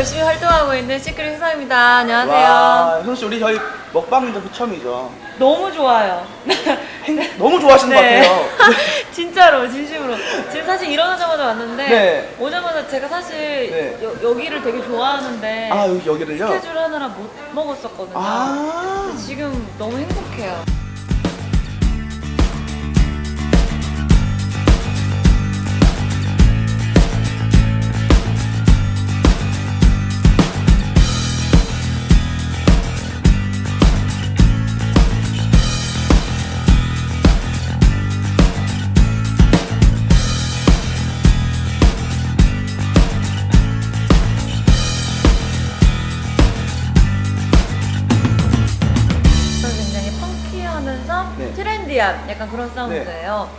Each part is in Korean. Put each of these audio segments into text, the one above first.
운영하고 있는 시크릿 회사입니다. 안녕하세요. 와, 현우 씨 우리 저희 먹방도 그 처음이죠. 너무 좋아요. 행- 너무 좋아하시는 네. 것 같아요. 진짜로 진심으로. 지금 사실 일어나자마자 왔는데 네. 오자마자 제가 사실 네. 여, 여기를 되게 좋아하는데 아 여기 여기를요? 스케줄 하느라 못 먹었었거든요. 아. 근데 지금 너무 행복해요. 네. 트렌디한 약간 그런 사운드예요.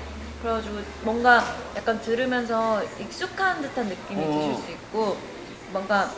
그래가지고 뭔가 약간 들으면서 익숙한 듯한 느낌이 어. 드실 수 있고 뭔가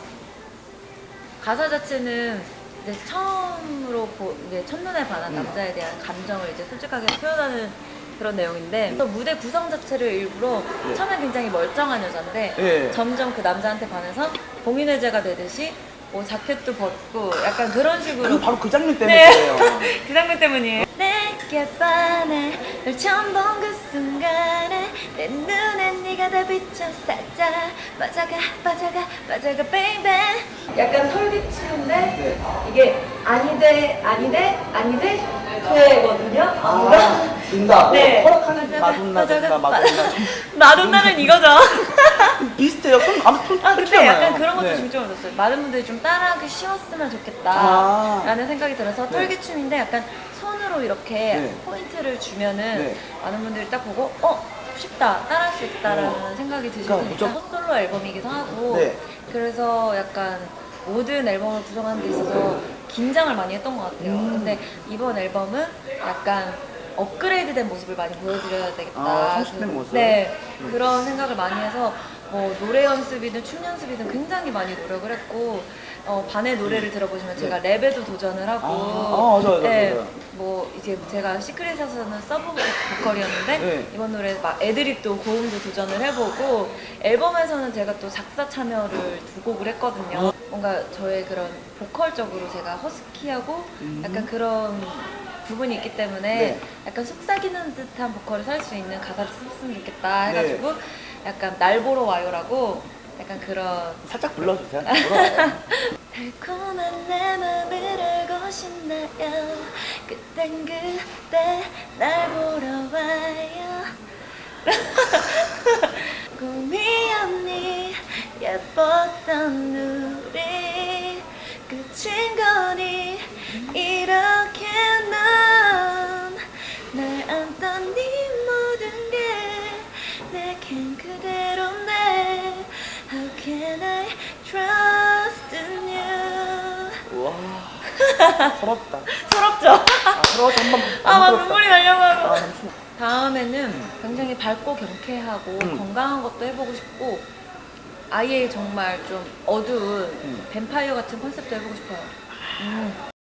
가사 자체는 이제 처음으로 보, 이제 첫눈에 반한 음. 남자에 대한 감정을 이제 솔직하게 표현하는 그런 내용인데 또 무대 구성 자체를 일부러 네. 처음에 굉장히 멀쩡한 여잔데 네. 점점 그 남자한테 반해서 봉인해제가 되듯이 뭐 자켓도 벗고 약간 그런 식으로 그 바로 그 장면 때문에 그래요. 그 장면 때문이에요. 내게 반해 널 처음 본 그 순간에 내 눈엔 네가 다 비쳐 살짝 빠져가 빠져가 빠져가 baby 약간 털기치는데 네. 이게 아니돼 아니돼 아니돼 되거든요. 아, 된다. 네. 허락하는 빠져가, 마돈나 된다 마돈나. 마돈나는 이거죠. 비슷해요. 손 아무 손 아 근데. 약간 그런 것도 네. 중점을 뒀어요. 많은 분들이 좀 따라하기 쉬웠으면 좋겠다 아. 라는 생각이 들어서 네. 털기춤인데 약간 손으로 이렇게 네. 포인트를 주면은 네. 많은 분들이 딱 보고 어 쉽다 따라할 수 있다라는 생각이 드실 그러니까 테니까 무조건- 첫 솔로 앨범이기도 하고 네. 그래서 약간 모든 앨범을 구성하는 데 있어서 긴장을 많이 했던 것 같아요. 음. 근데 이번 앨범은 약간 업그레이드된 모습을 많이 보여드려야 되겠다. 아, 성숙된 모습? 네, 음. 그런 생각을 많이 해서 뭐 노래 연습이든 춤 연습이든 굉장히 많이 노력을 했고 어, 반의 노래를 들어보시면 제가 랩에도 도전을 하고 아, 아, 맞아요, 맞아요, 네, 맞아요. 뭐 이제 제가 시크릿에서는 서브 보컬이었는데 네. 이번 노래 막 애드립도 고음도 도전을 해보고 앨범에서는 제가 또 작사 참여를 두 곡을 했거든요. 뭔가 저의 그런 보컬적으로 제가 허스키하고 음. 약간 그런 부분이 있기 때문에 네. 약간 속삭이는 듯한 보컬을 살 수 있는 가사를 썼으면 좋겠다 네. 해가지고 약간 날 보러 와요라고 약간 그런 살짝 불러주세요. 달콤한 내 맘을 알고 싶나요 그땐 그때 날 보러 와요 꿈이었니 예뻤던 우 can I trust in you 우와. 서럽다. 서럽죠? 아, 서러워서 한번 아, 막. 눈물이 나려고 아, 잠시만. 다음에는 굉장히 밝고 경쾌하고 음. 건강한 것도 해보고 싶고 아예 정말 좀 어두운 음. 뱀파이어 같은 컨셉도 해보고 싶어요